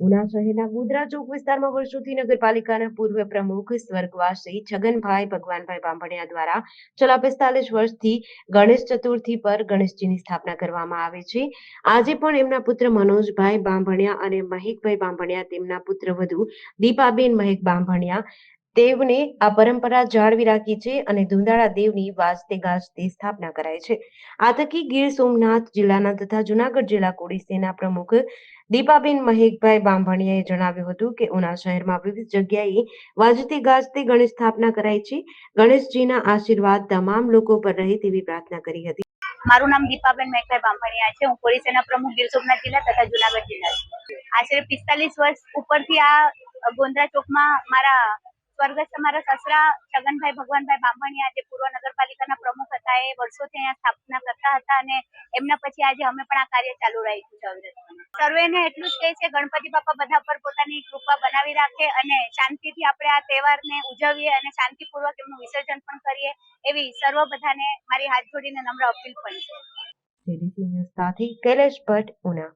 ઉના શહેરના ગોધરા ચોક વિસ્તારમાં વર્ષોથી નગરપાલિકાના પૂર્વ પ્રમુખ સ્વર્ગવાસી છગનભાઈ ભગવાનભાઈ બાંભણિયા દ્વારા છેલ્લા પિસ્તાલીસ વર્ષથી ગણેશ ચતુર્થી પર ગણેશજીની સ્થાપના કરવામાં આવે છે. આજે પણ એમના પુત્ર મનોજભાઈ બાંભણિયા અને મહેકભાઈ બાંભણિયા તેમના પુત્ર વધુ દીપાબેન મહેક બાંભણિયા તેમને આ પરંપરા જાળવી રાખી છે અને ધુંધાળા દેવની વાજતે ગાજતે સ્થાપના કરાય છે. આ થકી ગીર સોમનાથ જિલ્લાના તથા જુનાગઢ જિલ્લા કોળી પ્રમુખ દીપાબેન મહેકભાઈ બાંભણિયાએ જણાવ્યું હતું કે ઉના શહેરમાં વિવિધ જગ્યાએ વાજતે ગાજતે ગણેશ સ્થાપના કરાઈ છે. ગણેશજીના આશીર્વાદ તમામ લોકો પર રહે તેવી પ્રાર્થના કરી હતી. મારું નામ દીપાબેન મહેકભાઈ બાંભણિયા છે. હું સેના પ્રમુખ ગીર સોમનાથ જિલ્લા તથા જુનાગઢ જિલ્લા આશરે પિસ્તાલીસ વર્ષ ઉપરથી આ ગોંદરા ચોકમાં મારા સ્વર્ગસ્થ અમારા સસરા છગનભાઈ, ભગવાનભાઈ બામણિયા જે પૂર્વ નગરપાલિકાના પ્રમુખ હતા. એ વર્ષોથી અહીંયા સ્થાપના કરતા હતા અને એમના પછી આજે અમે પણ આ કાર્ય ચાલુ રાખ્યું છે સર્વેને એટલું જ કહે છે, ગણપતિ બાપા બધા પર પોતાની કૃપા બનાવી રાખે અને શાંતિથી આપણે આ તહેવારને ઉજવીએ અને શાંતિપૂર્વક એમનું વિસર્જન પણ કરીએ એવી સર્વ બધાને મારી હાથ જોડીને નમ્ર અપીલ પણ છે. કૈલેશ ભટ્ટ, ઉના.